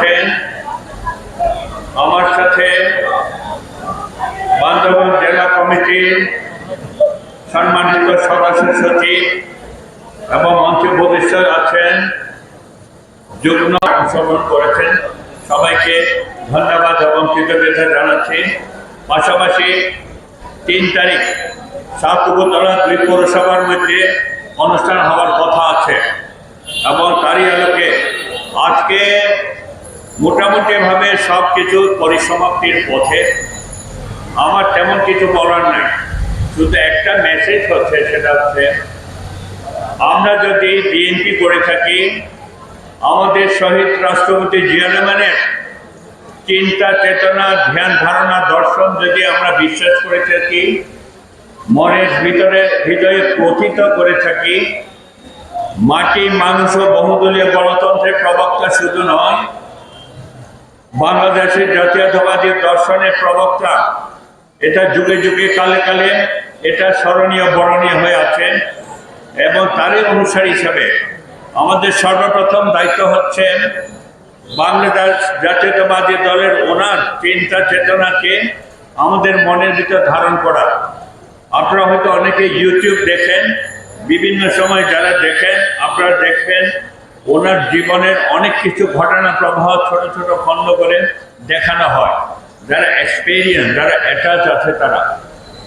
আছেন আমার সাথে বান্ধবন জেলা কমিটির সম্মানিত সদস্য সচিব এবং মঞ্চে ভবিষ্যৎ আছেন, যুগ্ম অংশগ্রহণ করেছেন। সবাইকে ধন্যবাদ এবং কৃতজ্ঞতা জানাচ্ছি। পাশাপাশি তিন তারিখ, সাত উপতলা দুই পৌরসভার মধ্যে অনুষ্ঠান হওয়ার কথা আছে। এবং তারই আলোকে আজকে মোটামুটিভাবে সব কিছু পরিসমাপ্তির পথে। আমার তেমন কিছু বলার নাই। শুধু একটা মেসেজ হচ্ছে, সেটা হচ্ছে, আমরা যদি বিএনপি করে থাকি, আমাদের শহীদ রাষ্ট্রপতি জিয়া রহমানের চিন্তা, চেতনা, ধ্যান, ধারণা, দর্শন যদি আমরা বিশ্বাস করে থাকি, মনের ভিতরে, হৃদয়ে প্রথিত করে থাকি, মাটি মানুষ ও বহুদলীয় গণতন্ত্রের প্রবক্তা শুধু নয় বাংলাদেশের জাতীয়তাবাদী দর্শনের প্রবক্তা। এটা যুগে যুগে, কালে কালে এটা স্মরণীয়, বরণীয় হয়ে আছেন এবং তারই অনুসারী হিসাবে আমাদের সর্বপ্রথম দায়িত্ব হচ্ছে বাংলাদেশ জাতীয়তাবাদী দলের ওনার চিন্তা চেতনাকে আমাদের মনের ভিতর ধারণ করা। আপনারা হয়তো অনেকে ইউটিউব দেখেন, বিভিন্ন সময় যারা দেখেন, আপনারা দেখবেন ওনার জীবনের অনেক কিছু ঘটনা প্রবাহ ছোট ছোট খণ্ড করে দেখানো হয়। যারা এক্সপেরিয়েন্স যারা অ্যাটাচ আছে তারা।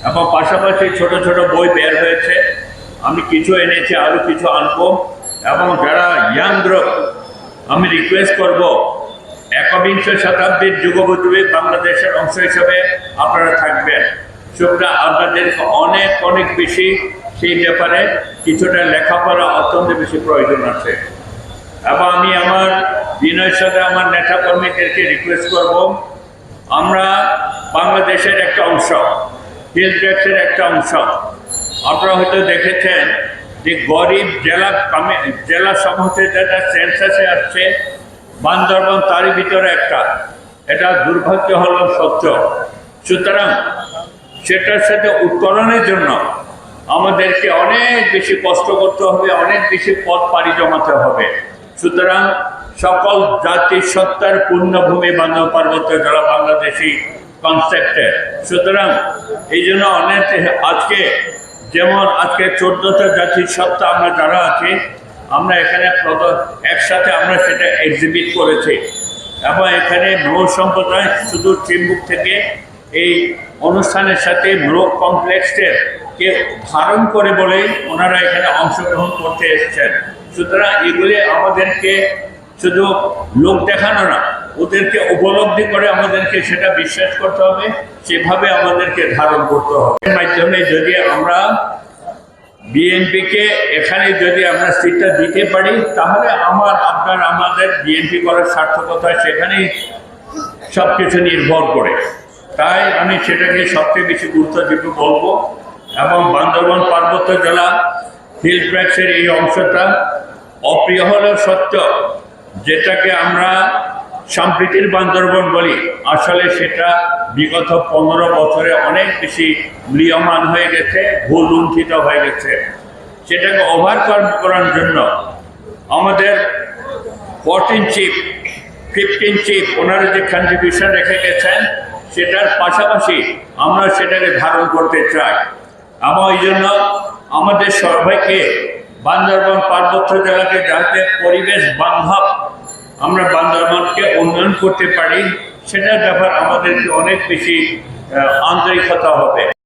এবং পাশাপাশি ছোট ছোট বই বের হয়েছে। আমি কিছু এনেছি আরও কিছু আনব। এবং যারা ইয়াং গ্রুপ আমি রিকোয়েস্ট করব, একবিংশ শতাব্দীর যুগবধূ বাংলাদেশের অংশ হিসেবে আপনারা থাকবেন। সুতরাং আপনাদেরকে অনেক অনেক বেশি সেই ব্যাপারে কিছুটা লেখাপড়া অত্যন্ত বেশি প্রয়োজন আছে। এবং আমি আমার বিনয়ের সাথে আমার নেতা কর্মীদেরকে রিকোয়েস্ট করব, আমরা বাংলাদেশের একটা অংশ হিল একটা অংশ। আপনারা হয়তো দেখেছেন যে গরিব জেলা কমে- জেলা সমূহে যেটা সেন্সাসে আসছে, বান্দরবন তারই ভিতরে একটা। এটা দুর্ভাগ্য হল সত্য। সুতরাং সেটার সাথে উত্তরণের জন্য আমাদেরকে অনেক বেশি কষ্ট করতে হবে, অনেক বেশি পথ পাড়ি জমাতে হবে। সুতরাং সকল জাতি সত্তার পূর্ণভূমি বান্ধব পার্বত্য যারা বাংলাদেশি কনসেপ্টে সুতরাং এই জন্য অনেক আজকে যেমন আজকে চোদ্দটা জাতির সত্তা আমরা যারা আছি, আমরা এখানে একসাথে আমরা সেটা এক্সিবিট করেছি। এবং এখানে নৌ সম্প্রদায় শুধু চিম্বুক থেকে এই অনুষ্ঠানের সাথে ব্লক কমপ্লেক্সের কে ধারণ করে বলেই ওনারা এখানে অংশগ্রহণ করতে এসেছেন। সুতরাং এগুলি আমাদেরকে শুধু লোক দেখানো না, ওদেরকে উপলব্ধি করে আমাদেরকে সেটা বিশ্বাস করতে হবে, সেভাবে আমাদেরকে ধারণ করতে হবে। মাধ্যমে যদি আমরা বিএনপিকে এখানে যদি আমরা সিটটা দিতে পারি, তাহলে আমার আপনার আমাদের বিএনপি করার সার্থকতা সেখানেই সব কিছু নির্ভর করে। তাই আমি সেটাকে সবচেয়ে বেশি গুরুত্ব দিতে বলব এবং বান্দরবান পার্বত্য জেলা হিল ট্র্যাক্সের এই অংশটা অপ্রিয় হলেও সত্য, যেটাকে আমরা সম্প্রীতির বান্দরবন বলি। আসলে সেটা বিগত পনেরো বছরে অনেক বেশি ম্রিয়মান হয়ে গেছে, ভুল লুণ্ঠিত হয়ে গেছে। সেটাকে ওভারকাম করার জন্য আমাদের ফোরটিন চিফ ফিফটিন চিফ ওনারা যে কন্ট্রিবিউশন রেখে গেছেন, সেটার পাশাপাশি আমরা সেটাকে ধারণ করতে চাই। এবং এই জন্য আমাদের সবাইকে বান্দরবান পার্বত্য জেলাকে যাতে পরিবেশ বান্ধব আমরা বান্দরবনকে উন্নয়ন করতে পারি, সেটার ব্যাপার আমাদেরকে অনেক বেশি আন্তরিকতা হবে।